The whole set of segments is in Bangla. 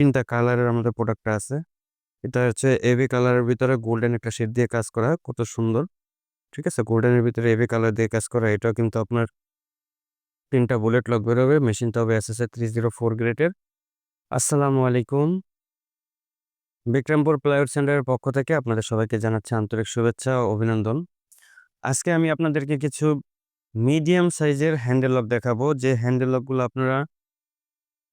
তিনটা কালারের আমাদের প্রোডাক্টটা আছে। এটা হচ্ছে এভি কালারের ভিতরে গোল্ডেন একটা শেড দিয়ে কাজ করা, কত সুন্দর। ঠিক আছে? গোল্ডেনের ভিতরে এভি কালার দিয়ে কাজ করা, এটাও কিন্তু আপনার তিনটা বুলেট লক বেরোবে মেশিনটা হবে S S three zero four গ্রেডের আসসালামু আলাইকুম। বিক্রমপুর প্লাইউড সেন্টারের পক্ষ থেকে আপনাদের সবাইকে জানাচ্ছি আন্তরিক শুভেচ্ছা ও অভিনন্দন। আজকে আমি আপনাদেরকে কিছু মিডিয়াম সাইজের হ্যান্ডেল লক দেখাবো। যে হ্যান্ডেল লকগুলো আপনারা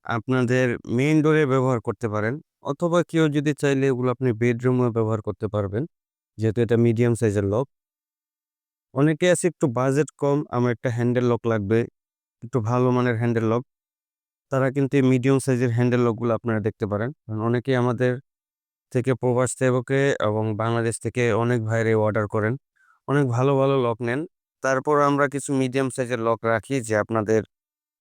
আপনাদের মেইন ডোরে ব্যবহার করতে পারেন। অথবা কেউ যদি চাইলে এগুলো আপনি বেডরুমে ব্যবহার করতে পারবেন। যেহেতু এটা মিডিয়াম সাইজের লক অনেকে আছে একটু বাজেট কম, আমার একটা হ্যান্ডেল লক লাগবে। একটু ভালো মানের হ্যান্ডেল লক তারা কিন্তু মিডিয়াম সাইজের হ্যান্ডেল লকগুলো আপনারা দেখতে পারেন। কারণ অনেকেই আমাদের থেকে প্রবাস সেবকে এবং বাংলাদেশ থেকে অনেক ভাইরে অর্ডার করেন। অনেক ভালো ভালো লক নেন। তারপর আমরা কিছু মিডিয়াম সাইজের লক রাখি যে আপনাদের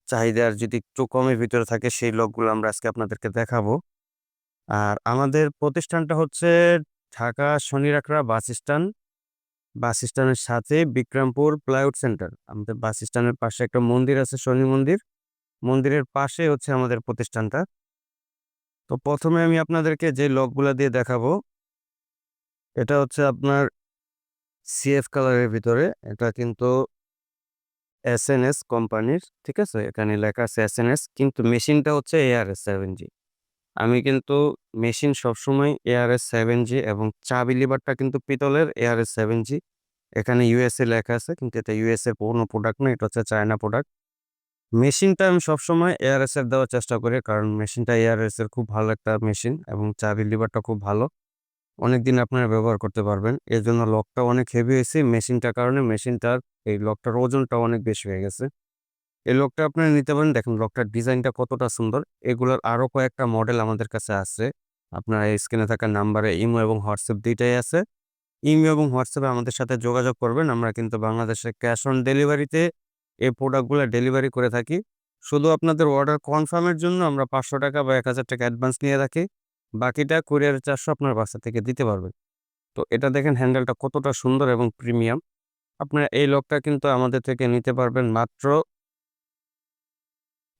চাহিদার যদি একটু কমের ভিতরে থাকে, সেই লকগুলো আমরা আজকে আপনাদেরকে দেখাবো। আর আমাদের প্রতিষ্ঠানটা হচ্ছে ঢাকা শনিরাকড়া বাস স্ট্যান্ড। বাস স্ট্যান্ডের সাথে বিক্রমপুর প্লাইউড সেন্টার। আমাদের বাস স্ট্যান্ডের পাশে একটা মন্দির আছে, শনি মন্দির। মন্দিরের পাশে হচ্ছে আমাদের প্রতিষ্ঠানটা। তো প্রথমে আমি আপনাদেরকে যে লকগুলা দিয়ে দেখাবো, এটা হচ্ছে আপনার সিএফ কালারের ভিতরে। এটা কিন্তু এস এন এস কোম্পানির, ঠিক আছে? এখানে লেখা আছে এস এন এস কিন্তু মেশিনটা হচ্ছে এআরএস সেভেন জি আমি কিন্তু মেশিন সবসময় এআরএস সেভেন জি এবং চাবি লিভারটা কিন্তু পিতলের এআরএস সেভেন জি এখানে ইউএসএ লেখা আছে, কিন্তু এটা ইউএসএ পুরনো প্রোডাক্ট না, এটা হচ্ছে চায়না প্রোডাক্ট মেশিনটা আমি সবসময় এআরএস এর দেওয়ার চেষ্টা করি, কারণ মেশিনটা এআরএস এর খুব ভালো একটা মেশিন এবং চাবি লিভারটা খুব ভালো। অনেক দিন আপনারা ব্যবহার করতে পারবেন। এর জন্য লকটা অনেক হেভি হয়েছে। মেশিনটার কারণে মেশিনটার এই লকটার ওজনটা অনেক বেশি হয়ে গেছে। এই লকটা আপনারা নিতে পারেন। দেখেন, লকটার ডিজাইনটা কতটা সুন্দর। এগুলোর আরও কয়েকটা মডেল আমাদের কাছে আছে। আপনারা এই স্ক্রিনে থাকা নাম্বারে ইমো এবং হোয়াটসঅ্যাপ দুইটাই আছে। ইমো এবং হোয়াটসঅ্যাপে আমাদের সাথে যোগাযোগ করবেন। আমরা কিন্তু বাংলাদেশে ক্যাশ অন ডেলিভারিতে এই প্রোডাক্টগুলো ডেলিভারি করে থাকি। শুধু আপনাদের অর্ডার কনফার্মের জন্য আমরা পাঁচশো টাকা বা এক হাজার টাকা অ্যাডভান্স নিয়ে রাখি বাকিটা কুরিয়ার চারশো আপনার বাসা থেকে দিতে পারবেন। তো এটা দেখেন হ্যান্ডেলটা কতটা সুন্দর এবং প্রিমিয়াম। আপনারা এই লকটা কিন্তু আমাদের থেকে নিতে পারবেন মাত্র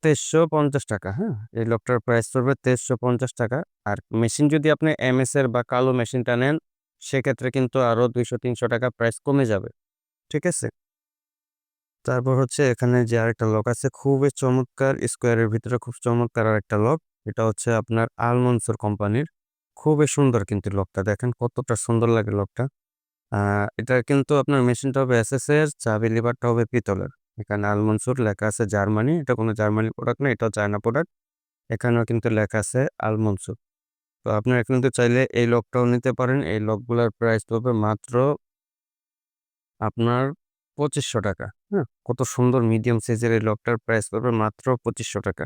তেইশশো পঞ্চাশ টাকা হ্যাঁ? এই লকটার প্রাইস পড়বে তেইশশো পঞ্চাশ টাকা। আর মেশিন যদি আপনি এম এর বা কালো মেশিনটা নেন, সেক্ষেত্রে কিন্তু আরও দুইশো তিনশো টাকা প্রাইস কমে যাবে। ঠিক আছে? তারপর হচ্ছে এখানে যে আরেকটা লক আছে, খুবই চমৎকার। স্কোয়ারের ভিতরে খুব চমৎকার আরেকটা লক এটা হচ্ছে আপনার আলমনসুর কোম্পানির। খুবই সুন্দর কিন্তু লকটা। দেখেন কতটা সুন্দর লাগে লকটা। এটা কিন্তু আপনার মেশিনটা হবে এস এস এর চাবি লিভারটা হবে পিতলের। এখানে আলমনসুর লেখা আছে জার্মানি। এটা কোনো জার্মানি প্রোডাক্ট না এটা চায়না প্রোডাক্ট এখানেও কিন্তু লেখা আছে আলমনসুর তো আপনারা কিন্তু চাইলে এই লকটাও নিতে পারেন। এই লকগুলোর প্রাইস হবে মাত্র আপনার পঁচিশশো টাকা। হ্যাঁ কত সুন্দর মিডিয়াম সাইজের এই লকটার প্রাইস পড়বে মাত্র পঁচিশশো টাকা।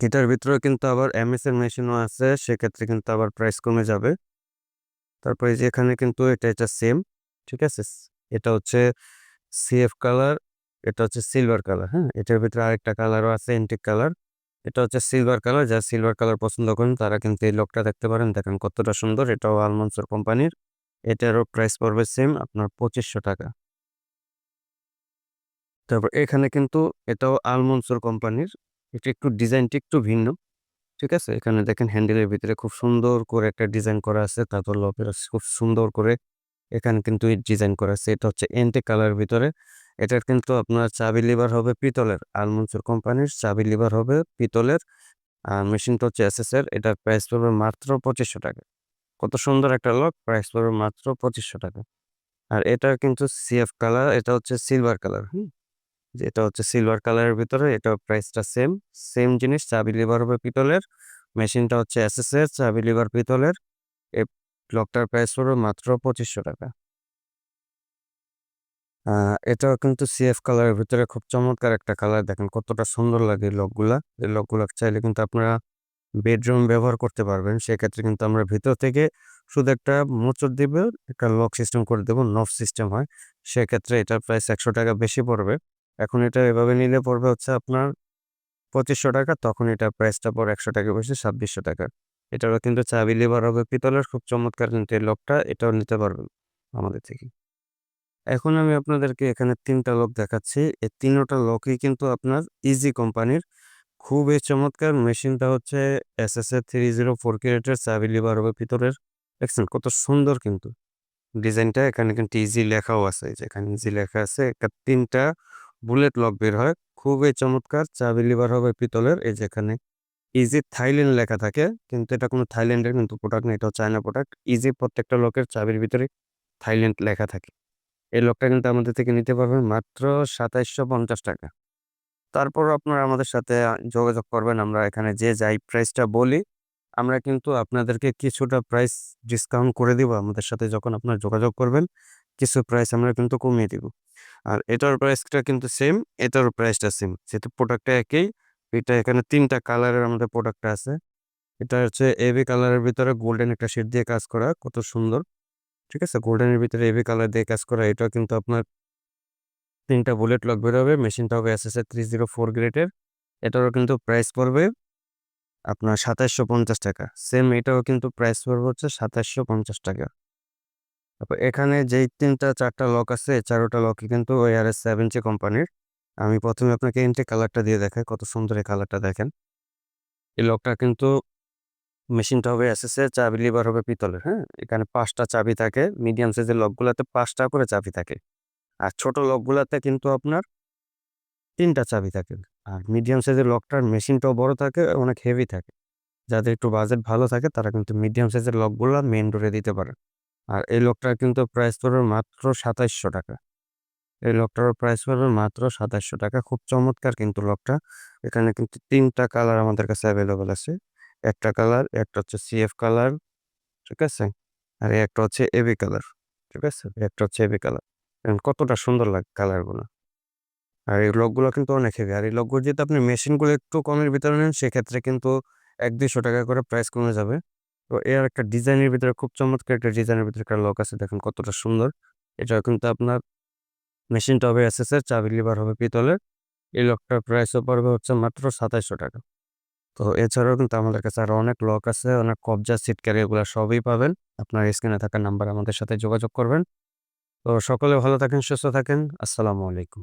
এটার ভিতরে কিন্তু আবার এমএস এর মেশিনও আছে, সেক্ষেত্রে কিন্তু আবার প্রাইস কমে যাবে। তারপরে যে এখানে কিন্তু এটা এটা সেম ঠিক আছে? এটা হচ্ছে সিএফ কালার এটা হচ্ছে সিলভার কালার হ্যাঁ? এটার ভিতরে আরেকটা কালারও আছে এন্টিক কালার এটা হচ্ছে সিলভার কালার যারা সিলভার কালার পছন্দ করেন, তারা কিন্তু এই লকটা দেখতে পারেন। দেখেন কতটা সুন্দর, এটাও আলমন্সর কোম্পানির এটারও প্রাইস পড়বে সেম আপনার পঁচিশশো টাকা। তারপর এখানে কিন্তু এটাও আলমনসুর কোম্পানির এটা একটু ডিজাইনটা একটু ভিন্ন, ঠিক আছে? এখানে দেখেন হ্যান্ডেলের ভিতরে খুব সুন্দর করে একটা ডিজাইন করা আছে, তারপর লপের খুব সুন্দর করে এখানে কিন্তু ডিজাইন করা আছে। এটা হচ্ছে এন্টে কালার ভিতরে, এটার কিন্তু আপনার চাবি লিভার হবে পিতলের আলমনসুর কোম্পানির চাবি লিভার হবে পিতলের, আর মেশিনটা হচ্ছে এস এস এর এটার প্রাইস পড়বে মাত্র পঁচিশশো টাকা। কত সুন্দর একটা লক প্রাইস পড়বে মাত্র পঁচিশশো টাকা। আর এটা কিন্তু সিএফ কালার এটা হচ্ছে সিলভার কালার হুম? এটা হচ্ছে সিলভার কালারের ভিতরে এটা প্রাইসটা সেম সেম জিনিস, চাবি লিভার হবে পিতলের মেশিনটা হচ্ছে এস এস এর চাবি লিভার পিতলের, এই লকটার প্রাইস পড়বে মাত্র পঁচিশশো টাকা। এটাও কিন্তু সিএফ কালারের ভিতরে খুব চমৎকার একটা কালার দেখেন কতটা সুন্দর লাগে লকগুলা এই লকগুলা চাইলে কিন্তু আপনারা বেডরুম ব্যবহার করতে পারবেন, সেক্ষেত্রে কিন্তু আমরা ভিতর থেকে শুধু একটা মোচড় দিব, একটা লক সিস্টেম করে দেবো নফ সিস্টেম হয়, সেক্ষেত্রে এটার প্রাইস একশো টাকা বেশি পড়বে। এখন এটা এভাবে নিলে পড়বে হচ্ছে আপনার পঁচিশশো টাকা, তখন এটা প্রাইসটা পর একশো টাকা বেশি, ছাব্বিশশো টাকা। এটারও কিন্তু চাবি লিভার হবে পিতলের, খুব চমৎকার কিন্তু এই লকটা, এটাও নিতে পারবেন আমাদের থেকে। এখন আমি আপনাদেরকে এখানে তিনটা লক দেখাচ্ছি। এই তিনটা লকই কিন্তু আপনার ইজি কোম্পানির। খুবই চমৎকার, মেশিনটা হচ্ছে এসএসএ থ্রি জিরো ফোর ক্যারেটের, চাবি লিভার হবে ভিতরের দেখছেন কত সুন্দর কিন্তু। ডিজাইনটা এখানে কিন্তু ইজি লেখাও আছে এই যে এখানে ইজি লেখা আছে, একটা তিনটা বুলেট লক বের হয়। খুবই চমৎকার। চাবি লিভার হবে পিতলের, এই যেখানে ইজি থাইল্যান্ড লেখা থাকে, কিন্তু এটা কোনো থাইল্যান্ডের কিন্তু প্রোডাক্ট না, এটা চায়না প্রোডাক্ট ইজি প্রত্যেকটা লোকের চাবির ভিতরে থাইল্যান্ড লেখা থাকে। এই লকটা কিন্তু আমাদের থেকে নিতে পারবেন মাত্র সাতাইশশো পঞ্চাশ টাকা। তারপরও আপনারা আমাদের সাথে যোগাযোগ করবেন, আমরা এখানে যে যাই প্রাইসটা বলি। আমরা কিন্তু আপনাদেরকে কিছুটা প্রাইস ডিসকাউন্ট করে দিব আমাদের সাথে যখন আপনারা যোগাযোগ করবেন। কিছু প্রাইস আমরা কিন্তু কমিয়ে দিব। আর এটার প্রাইসটা কিন্তু সেম এটারও প্রাইসটা সেম যেহেতু প্রোডাক্টটা একই, এটা এখানে তিনটা কালারের আমাদের প্রোডাক্টটা আছে। এটা হচ্ছে এবি কালারের ভিতরে গোল্ডেন একটা শেড দিয়ে কাজ করা, কত সুন্দর। ঠিক আছে? গোল্ডেনের ভিতরে এবি কালার দিয়ে কাজ করা এটা কিন্তু আপনার তিনটা বুলেট লক বেরোবে মেশিনটা হবে এসএসএ থ্রি জিরো ফোর গ্রেডের এটারও কিন্তু প্রাইস পড়বে আপনার সাতাশশো পঞ্চাশ টাকা। সেম এটাও কিন্তু প্রাইস পড়বে হচ্ছে সাতাশশো পঞ্চাশ টাকা। তারপর এখানে যেই তিনটা, চারটা লক আছে চারোটা লকই কিন্তু ওই আর এস সেভেন জি কোম্পানির আমি প্রথমে আপনাকে এন্টে কালারটা দিয়ে দেখাই, কত সুন্দর এই কালারটা দেখেন। এই লকটা কিন্তু মেশিনটা হবে এসএসএ চাবি লিভার হবে পিতলের হ্যাঁ? এখানে পাঁচটা চাবি থাকে মিডিয়াম সাইজের লকগুলোতে পাঁচটা করে চাবি থাকে। আর ছোট লকগুলাতে কিন্তু আপনার তিনটা চাবি থাকে। আর মিডিয়াম সাইজের লকটার মেশিনটাও বড় থাকে, অনেক হেভি থাকে। যাদের একটু বাজেট ভালো থাকে, তারা কিন্তু মিডিয়াম সাইজের লকগুলা মেন ডোরে দিতে পারে। আর এই লকটার কিন্তু প্রাইস পড়বে মাত্র সাতাইশশো টাকা। এই লকটারও প্রাইস পড়বে মাত্র সাতাইশশো টাকা। খুব চমৎকার কিন্তু লকটা এখানে কিন্তু তিনটা কালার আমাদের কাছে অ্যাভেলেবেল আছে। একটা কালার একটা হচ্ছে সিএফ কালার ঠিক আছে? আর একটা হচ্ছে এবি কালার ঠিক আছে? একটা হচ্ছে এবি কালার কতটা সুন্দর লাগে কালারগুলো আর এই লকগুলো কিন্তু অনেক হেভি আর এই লকগুলো যদি আপনি মেশিনগুলো একটু কমের ভিতরে নেন, সেক্ষেত্রে কিন্তু এক দুইশো টাকা করে প্রাইস কমে যাবে। তো এর একটা ডিজাইনের ভিতরে খুব চমৎকার একটা ডিজাইনের ভিতরে একটা লক আছে, দেখেন কতটা সুন্দর। এটা কিন্তু আপনার মেশিনটা হবে এসএসের চাবি লিভার হবে পিতলের। এই লকটার প্রাইসও পড়বে হচ্ছে মাত্র সাতাইশশো টাকা। তো এছাড়াও কিন্তু আমাদের কাছে আরও অনেক লক আছে, অনেক কবজা সিট ক্যারি এগুলো সবই পাবেন। আপনার স্ক্রিনে থাকা নাম্বার আমাদের সাথে যোগাযোগ করবেন। তো সকলে ভালো থাকেন, সুস্থ থাকেন। আসসালামু আলাইকুম।